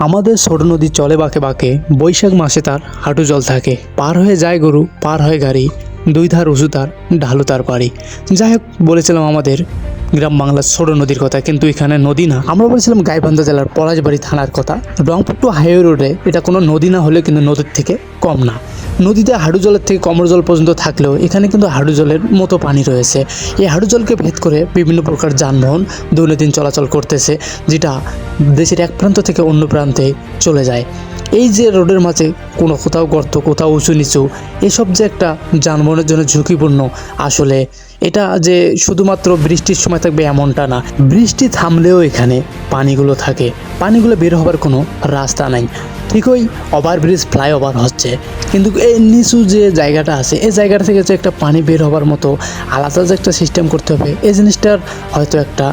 আমাদের ছোট নদী চলে বাঁকে বাঁকে, বৈশাখ মাসে তার হাঁটু জল থাকে। পার হয়ে যায় গরু, পার হয়ে গাড়ি, দুই ধার উঁচু তার, ঢালু তার পাড়ি যাই হোক, বলেছিলাম আমাদের গ্রাম বাংলার ছোট নদীর কথা, কিন্তু এখানে নদী না। আমরা বলেছিলাম গাইবান্ধা জেলার পলাশবাড়ি থানার কথা। রংপুর টু হাইওয়ে রোডে এটা কোনো নদী না হলে কিন্তু নদীর থেকে কম না। নদীতে হাঁটু জলের থেকে কমর জল পর্যন্ত থাকলেও এখানে কিন্তু হাঁটু জলের মতো পানি রয়েছে। এই হাঁটু জলকে ভেদ করে বিভিন্ন প্রকার যানবাহন দৈনন্দিন চলাচল করতেছে, যেটা দেশের এক প্রান্ত থেকে অন্য প্রান্তে চলে যায়। এই যে রোডের মাঝে কোনো কোথাও গর্ত, কোথাও উঁচু নিচু, এসব যে একটা যানবাহনের জন্য ঝুঁকিপূর্ণ, আসলে এটা যে শুধুমাত্র বৃষ্টির সময় থাকবে এমনটা না। বৃষ্টি থামলেও এখানে পানিগুলো থাকে। পানিগুলো বের হবার কোনো রাস্তা নাই। ঠিকই ওভারব্রিজ, ফ্লাইওভার হচ্ছে। কিন্তু এই নিচু যে জায়গাটা আছে, এই জায়গাটা থেকে যে একটা পানি বের হবার মতো আলাদা যে একটা সিস্টেম করতে হবে, এই জিনিসটার হয়তো একটা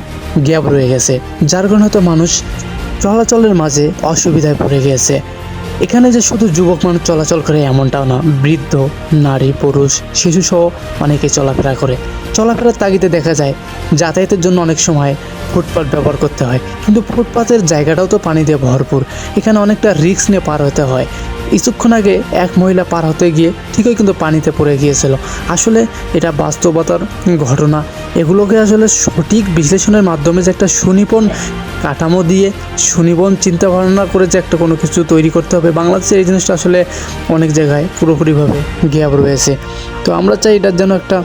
গ্যাপ রয়ে গেছে। যার কারণে হয়তো মানুষ চলাচলের মাঝে অসুবিধায় পড়ে গিয়েছে। এখানে যে শুধু যুবক মানুষ চলাচল করে এমনটাও না, বৃদ্ধ, নারী, পুরুষ, শিশুসহ অনেকে চলাফেরা করে। চলাফেরার তাগিদে দেখা যায়, যাতায়াতের জন্য অনেক সময় ফুটপাথ ব্যবহার করতে হয়। কিন্তু ফুটপাথের জায়গাটাও তো পানি দিয়ে ভরপুর। এখানে অনেকটা রিস্ক নিয়ে পার হতে হয়। কিছুক্ষণ আগে এক মহিলা পার হতে গিয়ে ঠিকই কিন্তু পানিতে পড়ে গিয়েছিল। আসলে এটা বাস্তবতার ঘটনা। এগুলোকে আসলে সঠিক বিশ্লেষণের মাধ্যমে যে একটা সুনিপুণ কাঠামো দিয়ে সুনিপুণ চিন্তা ভাবনা করে যে একটা কোনো কিছু তৈরি করতে হবে বাংলাদেশে এই জিনিসটা আসলে অনেক জায়গায় পুরোপুরিভাবে গ্যাপ রয়েছে। তো আমরা চাই এটার যেন একটা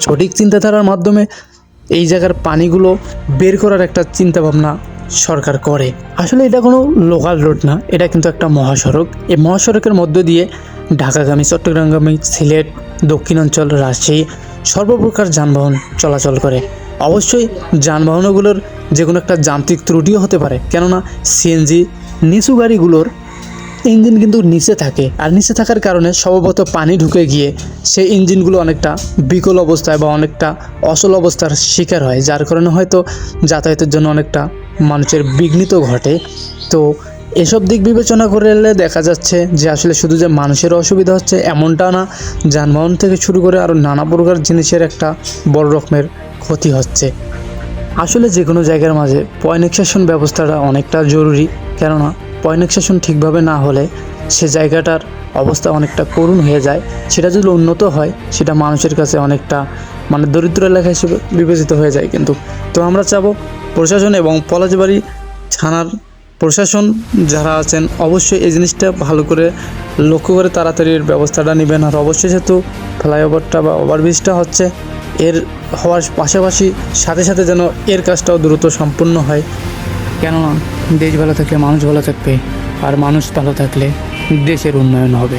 সঠিক চিন্তাধারার মাধ্যমে এই জায়গার পানিগুলো বের করার একটা চিন্তা ভাবনা সরকার করে। আসলে এটা কোনো লোকাল রোড না, এটা কিন্তু একটা মহাসড়ক। এই মহাসড়কের মধ্য দিয়ে ঢাকাগামী, চট্টগ্রামগামী, সিলেট, দক্ষিণাঞ্চল, রাজশাহী সর্বপ্রকার যানবাহন চলাচল করে। অবশ্যই যানবাহনগুলোর যে কোনো একটা যান্ত্রিক ত্রুটিও হতে পারে, কেননা সিএনজি নিচু গাড়িগুলোর ইঞ্জিন কিন্তু নিচে থাকে, আর নিচে থাকার কারণে সম্ভবত পানি ঢুকে গিয়ে সেই ইঞ্জিনগুলো অনেকটা বিকল অবস্থায় বা অনেকটা অচল অবস্থার শিকার হয়, যার কারণে হয়তো যাতায়াতের জন্য অনেকটা মানুষের বিঘ্নিত ঘটে। তো এসব দিক বিবেচনা করলে দেখা যাচ্ছে যে আসলে শুধু যে মানুষের অসুবিধা হচ্ছে এমনটা না, যানবাহন থেকে শুরু করে আরও নানা প্রকার জিনিসের একটা বড় রকমের ক্ষতি হচ্ছে। আসলে যে কোনো জায়গার মাঝে পয়নিক্সেশন ব্যবস্থাটা অনেকটা জরুরি, কেননা পয়নিক্সেশন ঠিকভাবে না হলে সে জায়গাটার অবস্থা অনেকটা করুণ হয়ে যায়। সেটা যদি উন্নত হয়, সেটা মানুষের কাছে অনেকটা মানে দরিদ্র এলাকা হিসেবে বিবেচিত হয়ে যায় কিন্তু। তো আমরা চাবো প্রশাসন এবং পলাশবাড়ি থানার প্রশাসন যারা আছেন, অবশ্যই এই জিনিসটা ভালো করে লক্ষ্য করে তাড়াতাড়ি এর ব্যবস্থাটা নেবেন। আর অবশ্যই যেহেতু ফ্লাইওভারটা বা ওভারব্রিজটা হচ্ছে, এর হওয়ার পাশাপাশি সাথে সাথে যেন এর কাজটাও দ্রুত সম্পূর্ণ হয়। কেননা, দেশ ভালো থাকলে মানুষ ভালো থাকবে, আর মানুষ ভালো থাকলে দেশের উন্নয়ন হবে।